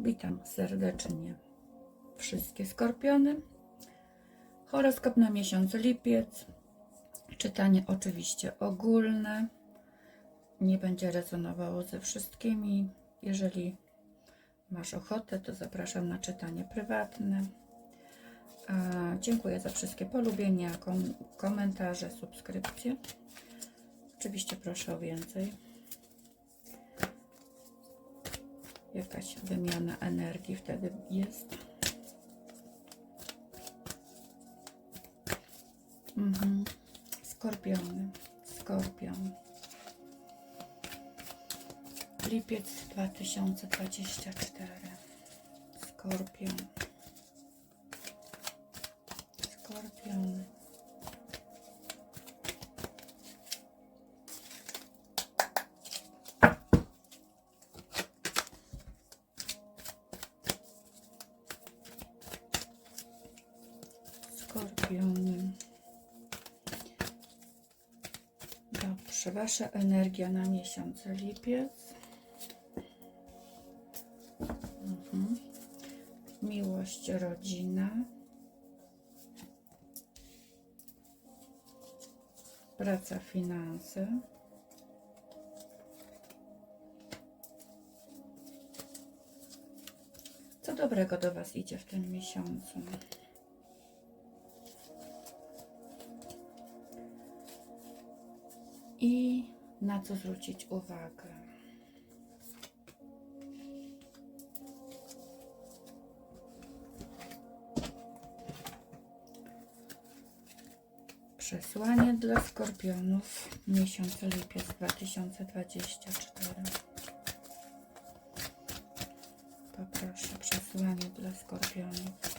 Witam serdecznie wszystkie skorpiony. Horoskop na miesiąc lipiec. Czytanie oczywiście ogólne. Nie będzie rezonowało ze wszystkimi. Jeżeli masz ochotę, to zapraszam na czytanie prywatne. A dziękuję za wszystkie polubienia, kom komentarze, subskrypcje. Oczywiście proszę o więcej. Jakaś wymiana energii wtedy jest. Mhm. Skorpiony. Skorpion. Lipiec 2024. Skorpion. Skorpiony. Dobrze, Wasza energia na miesiąc lipiec. Mhm. Miłość, rodzina. Praca, finanse. Co dobrego do Was idzie w tym miesiącu? Na co zwrócić uwagę? Przesłanie dla skorpionów miesiąc lipiec 2024. Poproszę przesłanie dla skorpionów.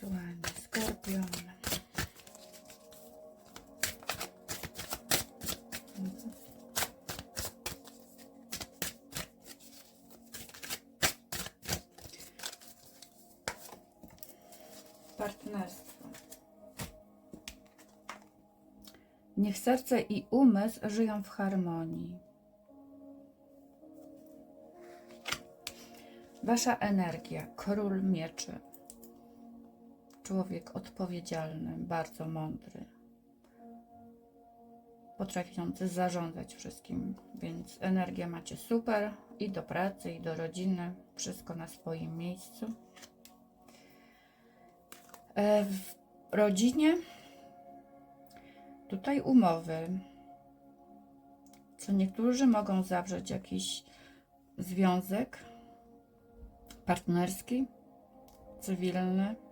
Przesłanie skorpiona. Partnerstwo. Niech serce i umysł żyją w harmonii. Wasza energia, król mieczy. Człowiek odpowiedzialny, bardzo mądry. Potrafiący zarządzać wszystkim, więc energia macie super i do pracy, i do rodziny. Wszystko na swoim miejscu. E, W rodzinie tutaj umowy. Co niektórzy mogą zawrzeć jakiś związek partnerski, cywilny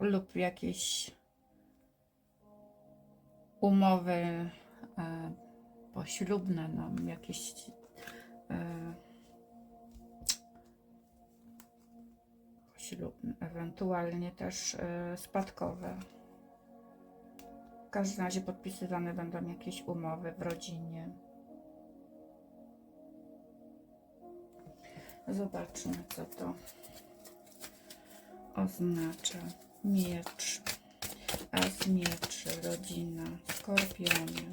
lub jakieś umowy e, poślubne, no, jakieś e, poślubne, ewentualnie też e, spadkowe. W każdym razie podpisywane będą jakieś umowy w rodzinie. Zobaczmy, co to oznacza. Miecz, as mieczy, rodzina, skorpiony.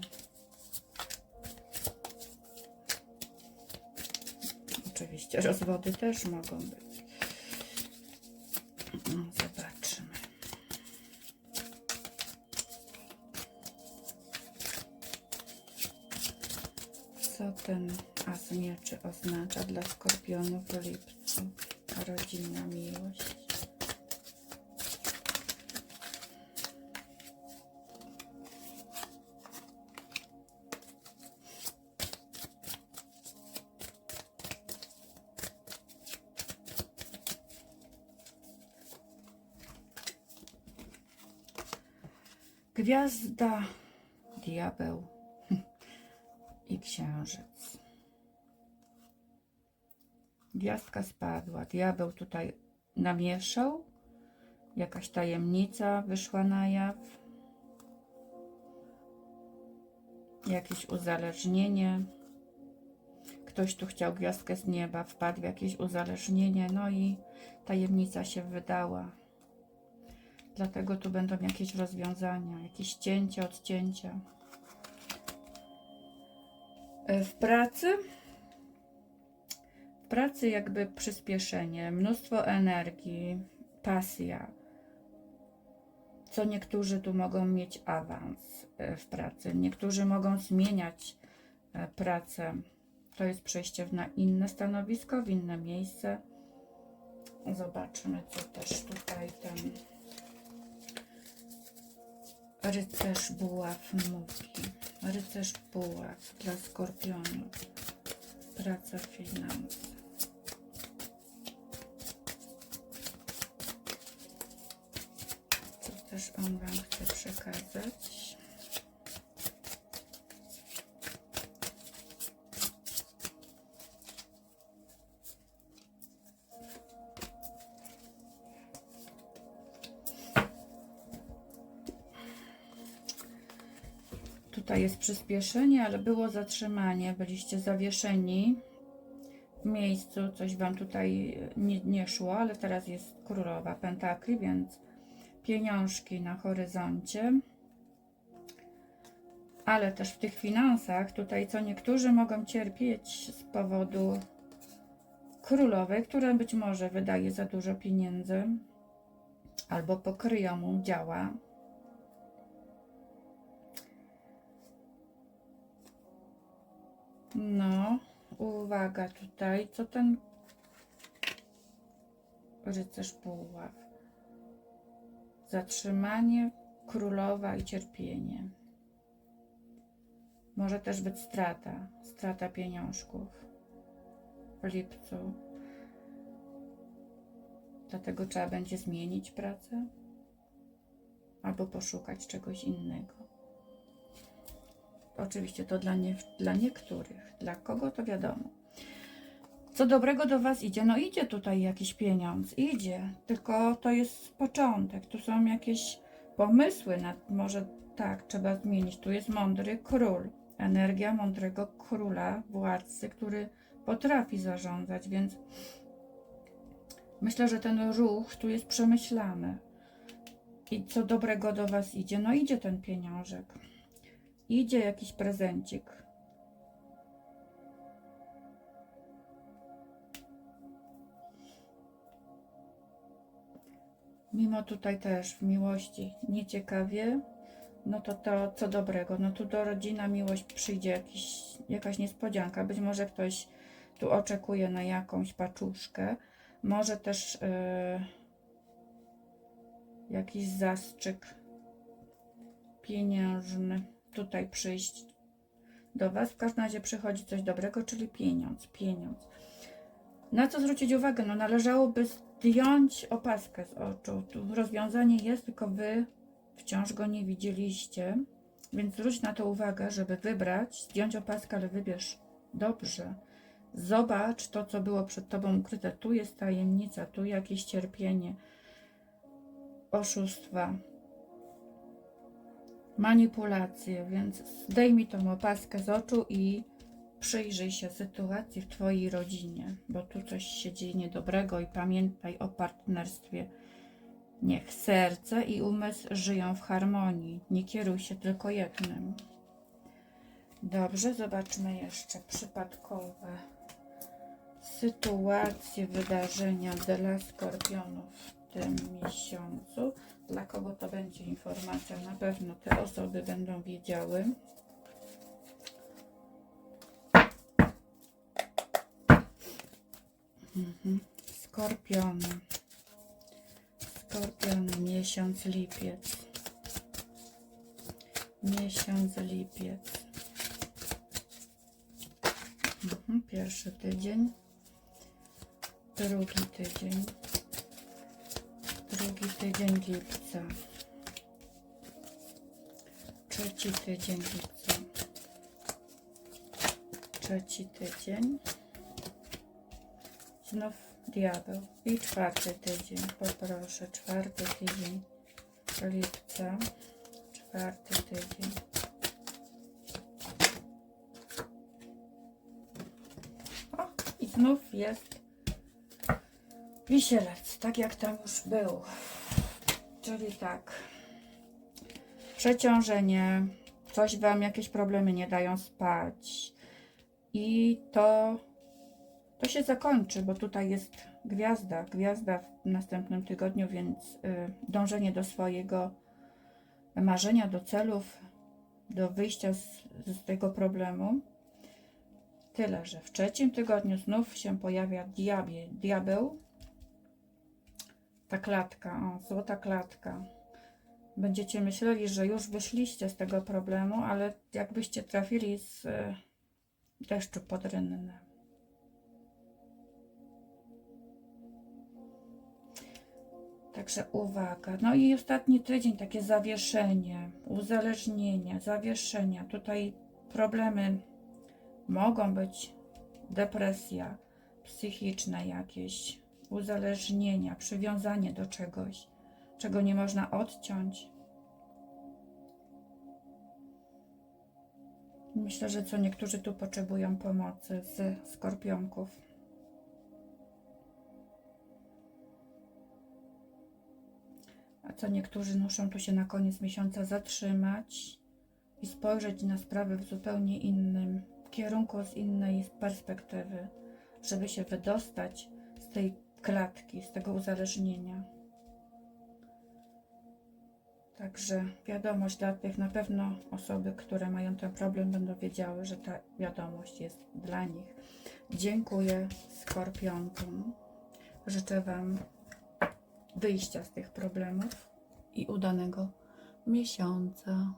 Oczywiście rozwody też mogą być. No, Zobaczmy. Co ten as mieczy oznacza dla skorpionów w lipcu? Rodzina, miłość. Gwiazda, diabeł i księżyc. Gwiazdka spadła, diabeł tutaj namieszał Jakaś tajemnica wyszła na jaw. Jakieś uzależnienie. Ktoś tu chciał gwiazdkę z nieba, wpadł w jakieś uzależnienie, no i tajemnica się wydała. Dlatego tu będą jakieś rozwiązania, jakieś cięcia, odcięcia. E, W pracy w pracy jakby przyspieszenie, mnóstwo energii, pasja. Co niektórzy tu mogą mieć awans e, w pracy, niektórzy mogą zmieniać e, pracę. To jest przejście na inne stanowisko, w inne miejsce. Zobaczmy, co też tutaj ten rycerz buław mówi. Rycerz buław dla skorpionów. Praca, finanse. Co też on Wam chce przekazać? Tutaj jest przyspieszenie, ale było zatrzymanie. Byliście zawieszeni w miejscu, coś Wam tutaj nie, nie szło, ale teraz jest królowa pentakli, więc pieniążki na horyzoncie. Ale też w tych finansach, tutaj co niektórzy mogą cierpieć z powodu królowej, która być może wydaje za dużo pieniędzy albo pokryją mu działa. No, uwaga tutaj, co ten rycerz buław? Zatrzymanie, królowa i cierpienie. Może też być strata, strata pieniążków w lipcu. Dlatego trzeba będzie zmienić pracę albo poszukać czegoś innego. Oczywiście to dla, nie, dla niektórych, dla kogo to wiadomo. Co dobrego do Was idzie? No idzie tutaj jakiś pieniądz, idzie, tylko to jest początek. Tu są jakieś pomysły, może tak, trzeba zmienić. Tu jest mądry król, energia mądrego króla, władcy, który potrafi zarządzać, więc myślę, że ten ruch tu jest przemyślany. I co dobrego do Was idzie? No idzie ten pieniążek. Idzie jakiś prezencik. Mimo tutaj też w miłości nieciekawie, no to to co dobrego. No tu do rodzina miłość przyjdzie jakiś, jakaś niespodzianka. Być może ktoś tu oczekuje na jakąś paczuszkę. Może też yy, jakiś zastrzyk pieniężny tutaj przyjść do Was. W każdym razie przychodzi coś dobrego, czyli pieniądz, pieniądz. Na co zwrócić uwagę? No należałoby zdjąć opaskę z oczu. Tu rozwiązanie jest, tylko Wy wciąż go nie widzieliście. Więc zwróć na to uwagę, żeby wybrać, zdjąć opaskę, ale wybierz dobrze. Zobacz to, co było przed Tobą ukryte. Tu jest tajemnica, tu jakieś cierpienie, oszustwa, manipulacje, więc zdejmij tą opaskę z oczu i przyjrzyj się sytuacji w Twojej rodzinie, bo tu coś się dzieje niedobrego i pamiętaj o partnerstwie. Niech serce i umysł żyją w harmonii, nie kieruj się tylko jednym. Dobrze, zobaczmy jeszcze przypadkowe sytuacje, wydarzenia dla skorpionów tym miesiącu. Dla kogo to będzie informacja? Na pewno te osoby będą wiedziały. Mhm. Skorpiony. Skorpiony, miesiąc lipiec. Miesiąc lipiec. Mhm. Pierwszy tydzień. Drugi tydzień. Drugi tydzień lipca. Trzeci tydzień lipca. Trzeci tydzień. Znów diabeł. I czwarty tydzień, poproszę, czwarty tydzień lipca, czwarty tydzień. O, i znów jest wisielec, tak jak tam już był. Czyli tak, przeciążenie, coś Wam, jakieś problemy nie dają spać i to, to się zakończy, bo tutaj jest gwiazda, gwiazda w następnym tygodniu, więc y, dążenie do swojego marzenia, do celów, do wyjścia z, z tego problemu. Tyle, że w trzecim tygodniu znów się pojawia diabie, diabeł. Ta klatka, o, złota klatka. Będziecie myśleli, że już wyszliście z tego problemu, ale jakbyście trafili z e, deszczu pod rynnę. Także uwaga. No i ostatni tydzień, takie zawieszenie, uzależnienie, zawieszenia. Tutaj problemy mogą być depresja psychiczna jakieś, uzależnienia, przywiązanie do czegoś, czego nie można odciąć. Myślę, że co niektórzy tu potrzebują pomocy z skorpionków. A co niektórzy muszą tu się na koniec miesiąca zatrzymać i spojrzeć na sprawy w zupełnie innym kierunku, z innej perspektywy, żeby się wydostać z tej klatki, z tego uzależnienia. Także wiadomość dla tych na pewno osoby, które mają ten problem, będą wiedziały, że ta wiadomość jest dla nich. Dziękuję skorpionkom. Życzę Wam wyjścia z tych problemów i udanego miesiąca.